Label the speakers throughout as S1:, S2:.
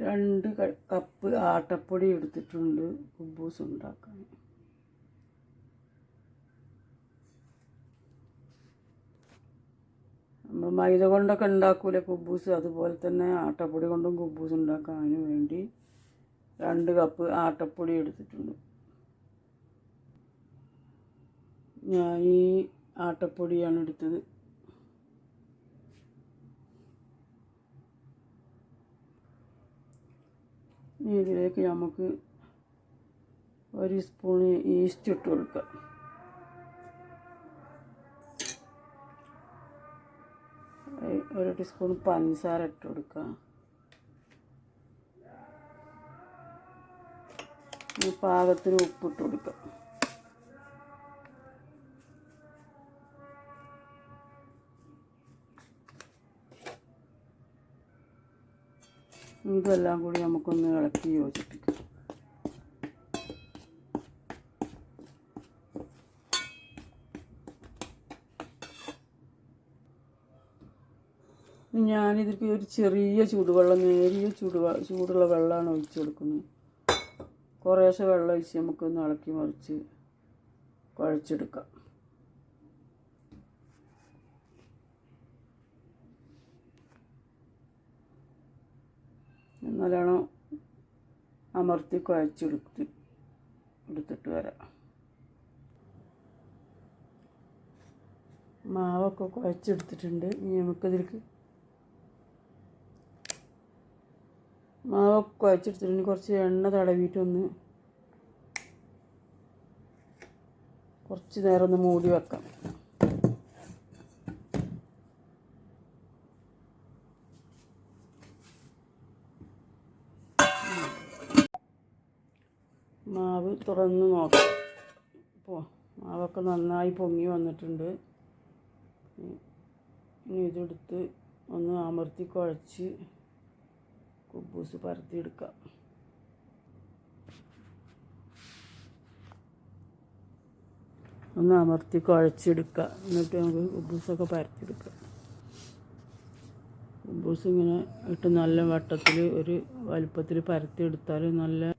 S1: രണ്ട് കപ്പ് ആട്ടപ്പൊടി എടുത്തിട്ടുണ്ട് കുബൂസ് ഉണ്ടാക്കാൻ. നമ്മൾ മൈദ കൊണ്ടൊക്കെ ഉണ്ടാക്കൂലേ കുബൂസ്? അതുപോലെ തന്നെ ആട്ടപ്പൊടി കൊണ്ടും കുബൂസ് ഉണ്ടാക്കാൻ അതിന് വേണ്ടി രണ്ട് കപ്പ് ആട്ടപ്പൊടി എടുത്തിട്ടുണ്ട്. ഞാൻ ഈ ആട്ടപ്പൊടിയാണ് എടുത്തത്. ഇതിലേക്ക് നമുക്ക് ഒരു സ്പൂൺ ഈസ്റ്റ് ഇട്ട് കൊടുക്കാം. ഒരു- ടീസ്പൂൺ പഞ്ചസാര ഇട്ട് കൊടുക്കുക പാകത്തിന് ഉപ്പിട്ട് കൊടുക്കാം. ഇതെല്ലാം കൂടി നമുക്കൊന്ന് ഇളക്കി യോജിപ്പിക്കാം. ഞാനിതിലേക്ക് ഒരു ചെറിയ ചൂടുവെള്ളം നേരിയ ചൂട് ചൂടുള്ള വെള്ളമാണ് ഒഴിച്ചു കൊടുക്കുന്നത്. കുറേശ്ശെ വെള്ളം ഒഴിച്ച് നമുക്കൊന്ന് ഇളക്കി മറിച്ച് കുഴച്ചെടുക്കാം. നല്ലോണം അമർത്തി കുഴച്ചെടുത്ത് എടുത്തിട്ട് വരാം. മാവൊക്കെ കുഴച്ചെടുത്തിട്ടുണ്ട് ഇനി നമുക്കതിലേക്ക് മാവൊക്കെ കുഴച്ചെടുത്തിട്ടുണ്ട് കുറച്ച് എണ്ണ തടവിയിട്ടൊന്ന് കുറച്ച് നേരം ഒന്ന് മൂടി വെക്കാം. മാവ് തുറന്ന് നോക്കാം. ഇപ്പോൾ മാവൊക്കെ നന്നായി പൊങ്ങി വന്നിട്ടുണ്ട്. ഇനി ഇതെടുത്ത് ഒന്ന് അമർത്തി കുഴച്ച് കുബൂസ് പരത്തിയെടുക്കാം. ഒന്ന് അമർത്തി കുഴച്ചെടുക്കുക എന്നിട്ട് നമുക്ക് കുബൂസൊക്കെ പരത്തിയെടുക്കാം. കുബൂസ് ഇങ്ങനെ ഇട്ട് നല്ല വട്ടത്തിൽ ഒരു വലുപ്പത്തിൽ പരത്തിയെടുത്താൽ നല്ല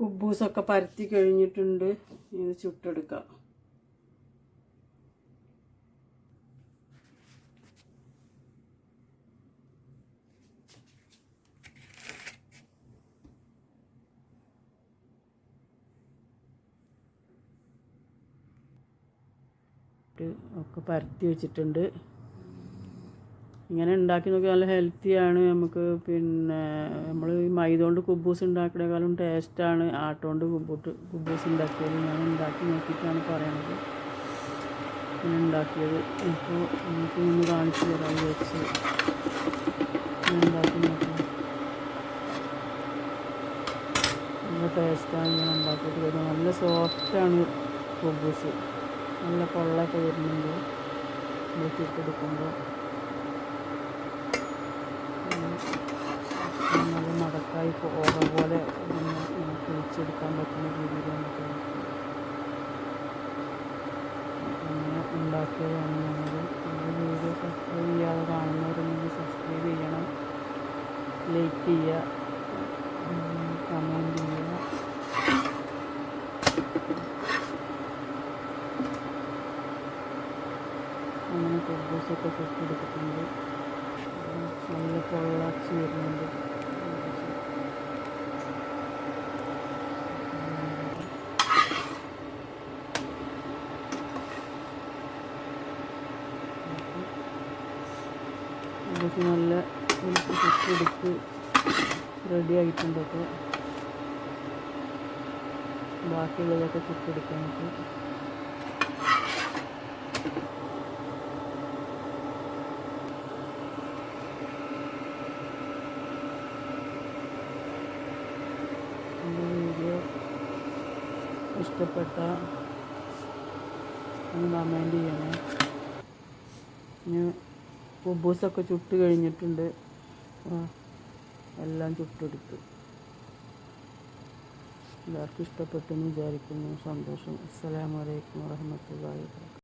S1: കുബൂസൊക്കെ പരത്തി കഴിഞ്ഞിട്ടുണ്ട്. ഇത് ചുട്ടെടുക്കാം. ഒക്കെ പരത്തി വെച്ചിട്ടുണ്ട്. ഇങ്ങനെ ഉണ്ടാക്കി നോക്കി നല്ല ഹെൽത്തിയാണ് നമുക്ക്. പിന്നെ നമ്മൾ ഈ മൈദ കൊണ്ട് കുബൂസ് ഉണ്ടാക്കണേക്കാളും ടേസ്റ്റാണ് ആട്ടുകൊണ്ട് കുബൂട്ട് കുബൂസ് ഉണ്ടാക്കിയത്. ഞാൻ ഉണ്ടാക്കി നോക്കിയിട്ടാണ് പറയണത്. ഞാൻ ഉണ്ടാക്കിയത്. ഇപ്പോൾ നമുക്ക് ഒന്ന് കാണിച്ചു തരാൻ വെച്ച് ഞാൻ ഉണ്ടാക്കി നോക്കാം. നല്ല ടേസ്റ്റാണ് ഞാൻ ഉണ്ടാക്കിയിട്ട് നല്ല സോഫ്റ്റാണ് കുബൂസ്. നല്ല കൊള്ളൊക്കെ വരുന്നുണ്ട്. വെച്ചിട്ടെടുക്കുമ്പോൾ നല്ല മടക്കായി ഓർഡർ പോലെ നമുക്ക് പറ്റുന്ന രീതിയിൽ നമുക്ക് അങ്ങനെ ഉണ്ടാക്കിയതാണ് ഞങ്ങൾ വീഡിയോ സബ്സ്ക്രൈബ് ചെയ്യാതെ കാണുന്നവരുണ്ടെങ്കിൽ സബ്സ്ക്രൈബ് ചെയ്യണം. ലൈക്ക് ചെയ്യുക. കമന്റ് ചെയ്യുക. അങ്ങനെ കുബൂസൊക്കെ ചുട്ടെടുത്തിട്ടുണ്ട് നല്ല പൊള്ളാച്ചി വരുന്നുണ്ട്. കുബൂസ് നല്ല എടുത്ത് റെഡി ആയിട്ടുണ്ട് ആയിട്ടുണ്ടൊക്കെ ബാക്കിയുള്ളതൊക്കെ ചുറ്റെടുക്കാൻ വീഡിയോ ഇഷ്ടപ്പെട്ട ഒന്ന് കമന്റ് ചെയ്യണേ. ഇനി കുബൂസൊക്കെ ചുട്ട് കഴിഞ്ഞിട്ടുണ്ട്. എല്ലാം ചുട്ടെടുത്തു. എല്ലാവർക്കും ഇഷ്ടപ്പെട്ടെന്ന് വിചാരിക്കുന്നു. സന്തോഷം. അസ്സലാമലൈക്കും വാബറകാതുഹു.